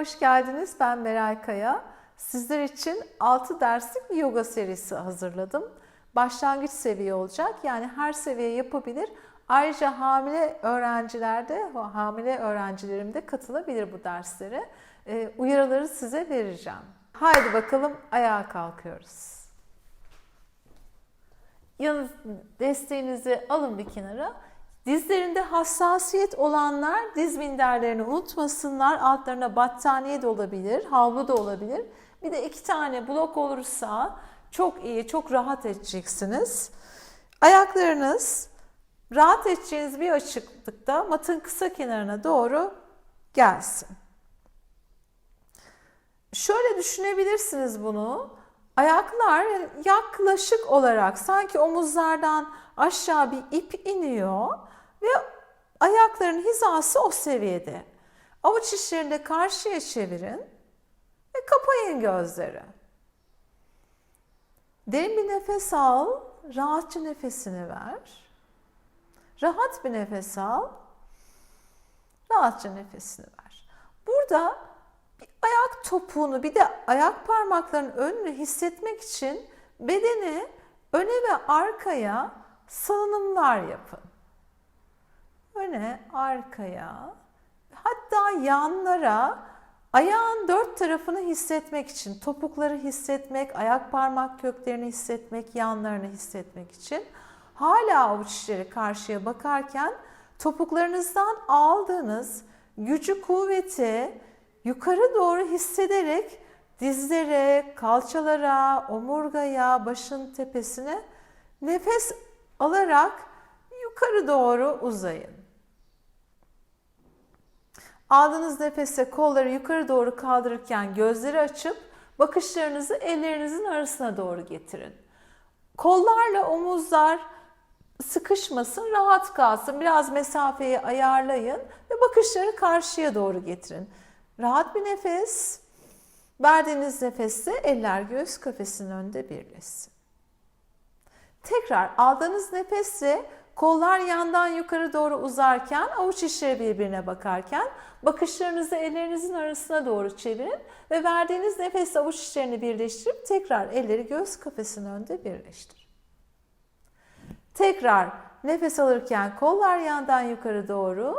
hoş geldiniz. Ben Meral Kaya. Sizler için 6 derslik bir yoga serisi hazırladım. Başlangıç seviye olacak. Yani her seviye yapabilir. Ayrıca hamile öğrenciler de, hamile öğrencilerim de katılabilir bu derslere. Ee, uyarıları size vereceğim. Haydi bakalım ayağa kalkıyoruz. Yanınız desteğinizi alın bir kenara. Dizlerinde hassasiyet olanlar diz minderlerini unutmasınlar. Altlarına battaniye de olabilir, havlu da olabilir. Bir de iki tane blok olursa çok iyi, çok rahat edeceksiniz. Ayaklarınız rahat edeceğiniz bir açıklıkta matın kısa kenarına doğru gelsin. Şöyle düşünebilirsiniz bunu. Ayaklar yaklaşık olarak sanki omuzlardan aşağı bir ip iniyor ve ayakların hizası o seviyede. Avuç içlerini de karşıya çevirin ve kapayın gözleri. Derin bir nefes al, rahatça nefesini ver. Rahat bir nefes al, rahatça nefesini ver. Burada bir ayak topuğunu bir de ayak parmaklarının önünü hissetmek için bedeni öne ve arkaya salınımlar yapın. Öne, arkaya, hatta yanlara ayağın dört tarafını hissetmek için, topukları hissetmek, ayak parmak köklerini hissetmek, yanlarını hissetmek için hala avuç içleri karşıya bakarken topuklarınızdan aldığınız gücü, kuvveti yukarı doğru hissederek dizlere, kalçalara, omurgaya, başın tepesine nefes alarak yukarı doğru uzayın. Aldığınız nefese kolları yukarı doğru kaldırırken gözleri açıp bakışlarınızı ellerinizin arasına doğru getirin. Kollarla omuzlar sıkışmasın, rahat kalsın. Biraz mesafeyi ayarlayın ve bakışları karşıya doğru getirin. Rahat bir nefes. Verdiğiniz nefeste eller göğüs kafesinin önünde birleşsin. Tekrar aldığınız nefesle kollar yandan yukarı doğru uzarken, avuç içleri birbirine bakarken bakışlarınızı ellerinizin arasına doğru çevirin ve verdiğiniz nefesle avuç içlerini birleştirip tekrar elleri göğüs kafesinin önünde birleştirin. Tekrar nefes alırken kollar yandan yukarı doğru.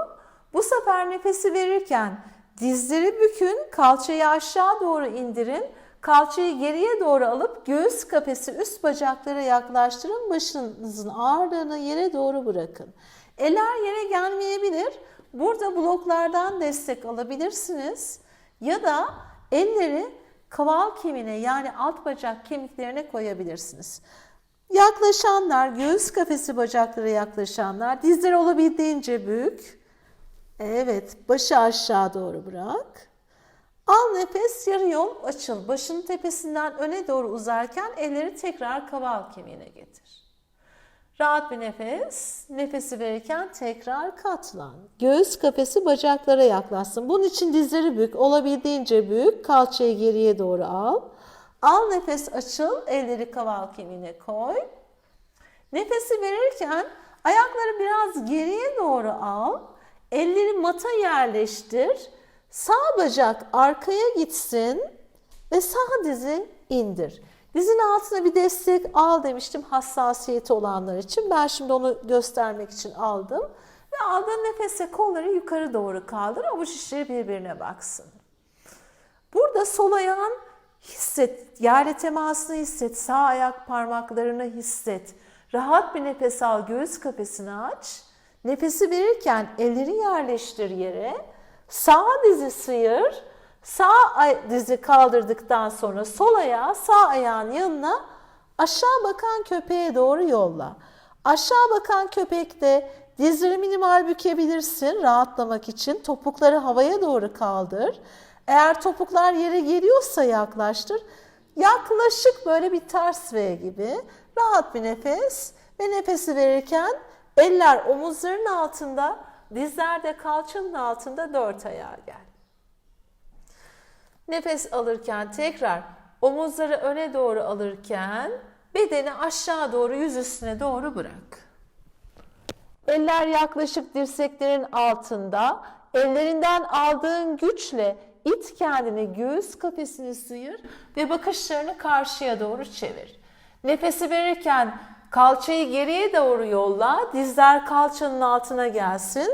Bu sefer nefesi verirken dizleri bükün, kalçayı aşağı doğru indirin. Kalçayı geriye doğru alıp göğüs kafesi üst bacaklara yaklaştırın. Başınızın ağırlığını yere doğru bırakın. Eller yere gelmeyebilir. Burada bloklardan destek alabilirsiniz. Ya da elleri kaval kemiğine yani alt bacak kemiklerine koyabilirsiniz. Yaklaşanlar, göğüs kafesi bacaklara yaklaşanlar, dizleri olabildiğince büyük. Evet, başı aşağı doğru bırak. Al nefes, yarı yol açıl. Başın tepesinden öne doğru uzarken elleri tekrar kaval kemiğine getir. Rahat bir nefes. Nefesi verirken tekrar katlan. Göğüs kafesi bacaklara yaklaşsın. Bunun için dizleri bük, olabildiğince büyük. Kalçayı geriye doğru al. Al nefes açıl, elleri kaval kemiğine koy. Nefesi verirken ayakları biraz geriye doğru al. Elleri mata yerleştir. Sağ bacak arkaya gitsin ve sağ dizi indir. Dizin altına bir destek al demiştim hassasiyeti olanlar için. Ben şimdi onu göstermek için aldım. Ve aldığın nefese kolları yukarı doğru kaldır. Avuç içleri birbirine baksın. Burada sol ayağın hisset, yerle temasını hisset, sağ ayak parmaklarını hisset. Rahat bir nefes al, göğüs kafesini aç. Nefesi verirken elleri yerleştir yere. Sağ dizi sıyır. Sağ dizi kaldırdıktan sonra sol ayağı sağ ayağın yanına aşağı bakan köpeğe doğru yolla. Aşağı bakan köpekte dizleri minimal bükebilirsin rahatlamak için. Topukları havaya doğru kaldır. Eğer topuklar yere geliyorsa yaklaştır. Yaklaşık böyle bir ters V gibi rahat bir nefes ve nefesi verirken eller omuzların altında, dizler de kalçanın altında dört ayağa gel. Nefes alırken tekrar omuzları öne doğru alırken bedeni aşağı doğru yüz üstüne doğru bırak. Eller yaklaşık dirseklerin altında. Ellerinden aldığın güçle it kendini göğüs kafesini sıyır ve bakışlarını karşıya doğru çevir. Nefesi verirken kalçayı geriye doğru yolla, dizler kalçanın altına gelsin.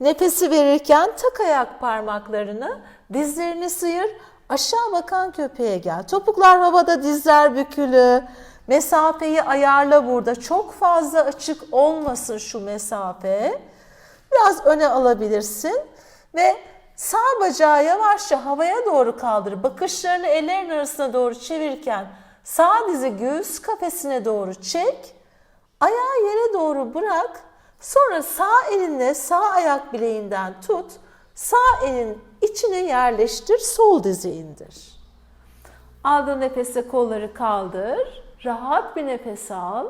Nefesi verirken tak ayak parmaklarını, dizlerini sıyır, aşağı bakan köpeğe gel. Topuklar havada, dizler bükülü. Mesafeyi ayarla burada. Çok fazla açık olmasın şu mesafe. Biraz öne alabilirsin ve sağ bacağı yavaşça havaya doğru kaldır. Bakışlarını ellerin arasına doğru çevirirken sağ dizi göğüs kafesine doğru çek. Ayağı yere doğru bırak. Sonra sağ elinle sağ ayak bileğinden tut. Sağ elin içine yerleştir. Sol dizi indir. Aldığın nefese kolları kaldır. Rahat bir nefes al.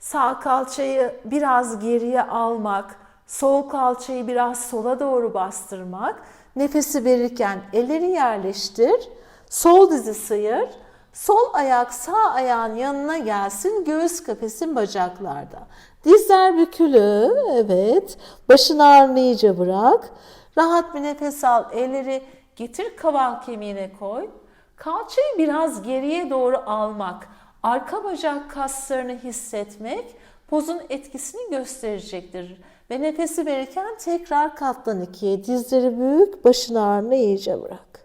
Sağ kalçayı biraz geriye almak, sol kalçayı biraz sola doğru bastırmak. Nefesi verirken elleri yerleştir. Sol dizi sıyır. Sol ayak sağ ayağın yanına gelsin. Göğüs kafesin bacaklarda. Dizler bükülü. Evet. Başın ağrını iyice bırak. Rahat bir nefes al. Elleri getir kaval kemiğine koy. Kalçayı biraz geriye doğru almak, arka bacak kaslarını hissetmek pozun etkisini gösterecektir. Ve nefesi verirken tekrar katlan ikiye. Dizleri büyük, başın ağrını iyice bırak.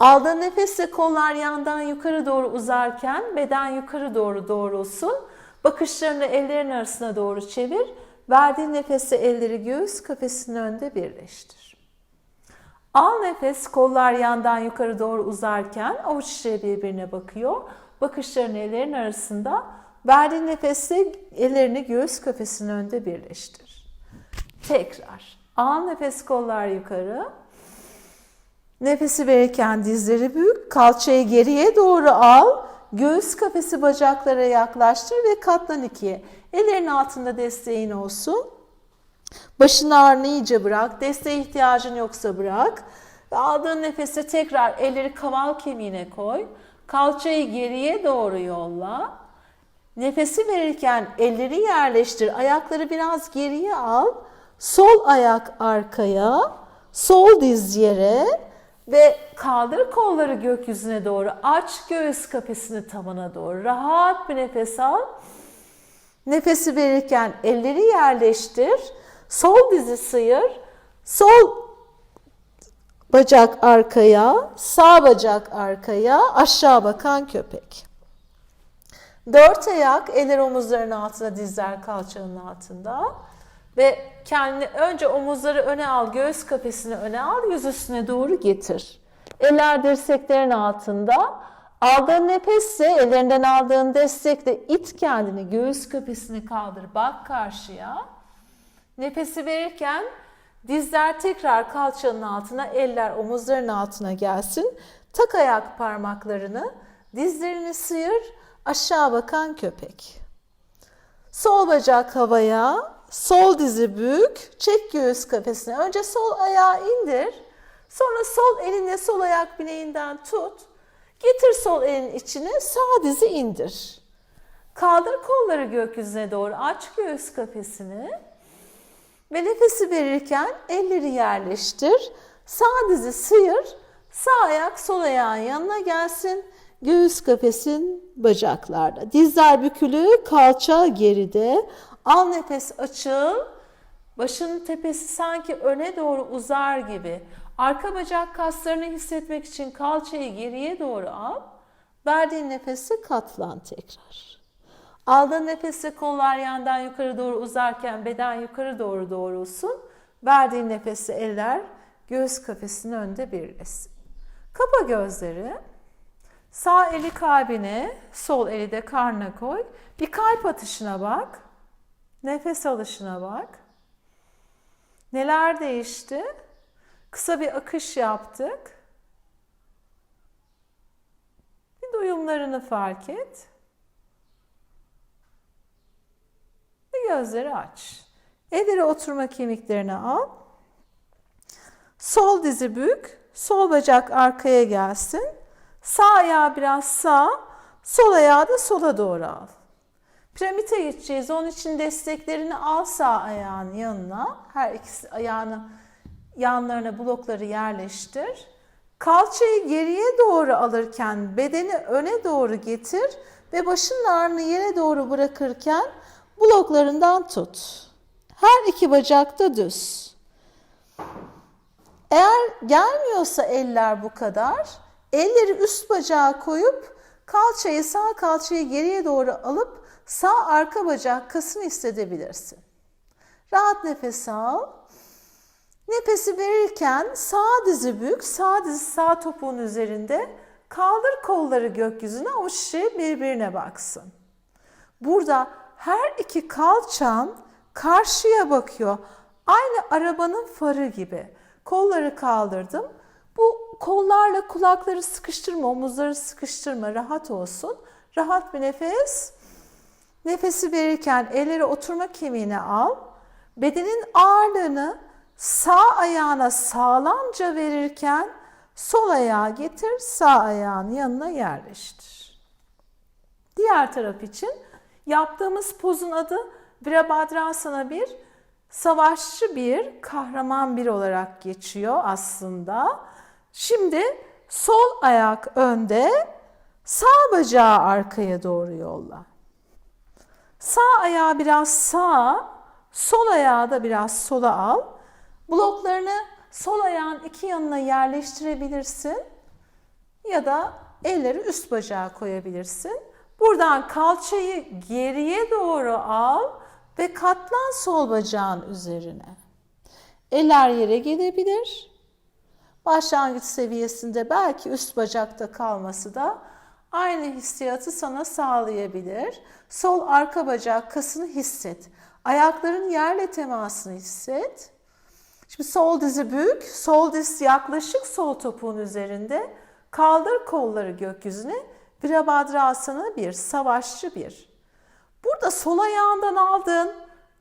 Aldığın nefesle kollar yandan yukarı doğru uzarken beden yukarı doğru doğrulsun. Bakışlarını ellerin arasına doğru çevir. Verdiğin nefesle elleri göğüs kafesinin önünde birleştir. Al nefes, kollar yandan yukarı doğru uzarken avuç içleri birbirine bakıyor. Bakışlarını ellerin arasında. Verdiğin nefesle ellerini göğüs kafesinin önünde birleştir. Tekrar. Al nefes, kollar yukarı. Nefesi verirken dizleri büyük, kalçayı geriye doğru al. Göğüs kafesi bacaklara yaklaştır ve katlan ikiye. Ellerin altında desteğin olsun. Başın ağrını iyice bırak. Desteğe ihtiyacın yoksa bırak. Aldığın nefeste tekrar elleri kaval kemiğine koy. Kalçayı geriye doğru yolla. Nefesi verirken elleri yerleştir. Ayakları biraz geriye al. Sol ayak arkaya, sol diz yere ve kaldır kolları gökyüzüne doğru. Aç göğüs kafesini tavana doğru. Rahat bir nefes al. Nefesi verirken elleri yerleştir. Sol dizi sıyır. Sol bacak arkaya, sağ bacak arkaya, aşağı bakan köpek. Dört ayak, eller omuzların altında, dizler kalçanın altında. Ve kendini önce omuzları öne al, göğüs kafesini öne al, yüz üstüne doğru getir. Eller dirseklerin altında. Aldığın nefesse, ellerinden aldığın destekle it kendini, göğüs kafesini kaldır, bak karşıya. Nefesi verirken dizler tekrar kalçanın altına, eller omuzların altına gelsin. Tak ayak parmaklarını, dizlerini sıyır, aşağı bakan köpek. Sol bacak havaya, sol dizi bük, çek göğüs kafesine. Önce sol ayağı indir, sonra sol elinle sol ayak bileğinden tut. Getir sol elin içine, sağ dizi indir. Kaldır kolları gökyüzüne doğru, aç göğüs kafesini. Ve nefesi verirken elleri yerleştir. Sağ dizi sıyır. Sağ ayak sol ayağın yanına gelsin. Göğüs kafesin bacaklarda. Dizler bükülü, kalça geride. Al nefes açıl. Başın tepesi sanki öne doğru uzar gibi. Arka bacak kaslarını hissetmek için kalçayı geriye doğru al. Verdiğin nefesi katlan tekrar. Aldığın nefesle kollar yandan yukarı doğru uzarken beden yukarı doğru doğrulsun. Verdiğin nefesle eller göğüs kafesinin önünde birleşsin. Kapa gözleri. Sağ eli kalbine, sol eli de karnına koy. Bir kalp atışına bak. Nefes alışına bak. Neler değişti? Kısa bir akış yaptık. Bir duyumlarını fark et. Bir gözleri aç. Elleri oturma kemiklerine al. Sol dizi bük, sol bacak arkaya gelsin. Sağ ayağı biraz sağ, sol ayağı da sola doğru al. Piramite geçeceğiz. Onun için desteklerini al sağ ayağın yanına. Her ikisi ayağını yanlarına blokları yerleştir. Kalçayı geriye doğru alırken bedeni öne doğru getir ve başının ağrını yere doğru bırakırken bloklarından tut. Her iki bacak da düz. Eğer gelmiyorsa eller bu kadar, elleri üst bacağa koyup kalçayı sağ kalçayı geriye doğru alıp sağ arka bacak kasını hissedebilirsin. Rahat nefes al. Nefesi verirken sağ dizi bük, sağ dizi sağ topuğun üzerinde. Kaldır kolları gökyüzüne, o şişe birbirine baksın. Burada her iki kalçan karşıya bakıyor. Aynı arabanın farı gibi. Kolları kaldırdım. Bu kollarla kulakları sıkıştırma, omuzları sıkıştırma, rahat olsun. Rahat bir nefes. Nefesi verirken elleri oturma kemiğine al. Bedenin ağırlığını sağ ayağına sağlamca verirken sol ayağı getir, sağ ayağın yanına yerleştir. Diğer taraf için yaptığımız pozun adı Virabhadrasana 1, savaşçı bir, kahraman bir olarak geçiyor aslında. Şimdi sol ayak önde, sağ bacağı arkaya doğru yolla. Sağ ayağı biraz sağa, sol ayağı da biraz sola al. Bloklarını sol ayağın iki yanına yerleştirebilirsin ya da elleri üst bacağa koyabilirsin. Buradan kalçayı geriye doğru al ve katlan sol bacağın üzerine. Eller yere gelebilir. Başlangıç seviyesinde belki üst bacakta kalması da aynı hissiyatı sana sağlayabilir. Sol arka bacak kasını hisset. Ayakların yerle temasını hisset. Şimdi sol dizi büyük, sol diz yaklaşık sol topuğun üzerinde. Kaldır kolları gökyüzüne. Virabhadrasana bir, savaşçı bir. Burada sol ayağından aldığın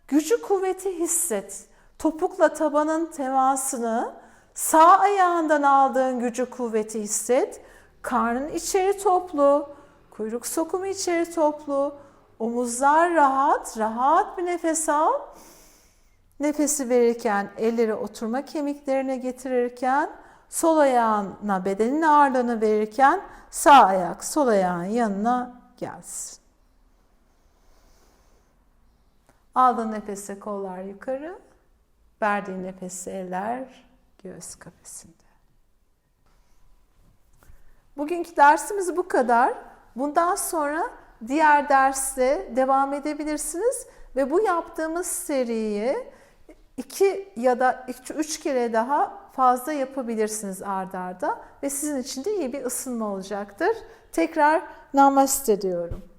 gücü kuvveti hisset. Topukla tabanın temasını, sağ ayağından aldığın gücü kuvveti hisset. Karnın içeri toplu, kuyruk sokumu içeri toplu, omuzlar rahat, rahat bir nefes al. Nefesi verirken elleri oturma kemiklerine getirirken sol ayağına bedenin ağırlığını verirken sağ ayak sol ayağın yanına gelsin. Aldığın nefese kollar yukarı, verdiğin nefese eller göğüs kafesinde. Bugünkü dersimiz bu kadar. Bundan sonra diğer derste devam edebilirsiniz ve bu yaptığımız seriyi iki ya da üç, üç kere daha fazla yapabilirsiniz ardarda arda ve sizin için de iyi bir ısınma olacaktır. Tekrar namaste diyorum.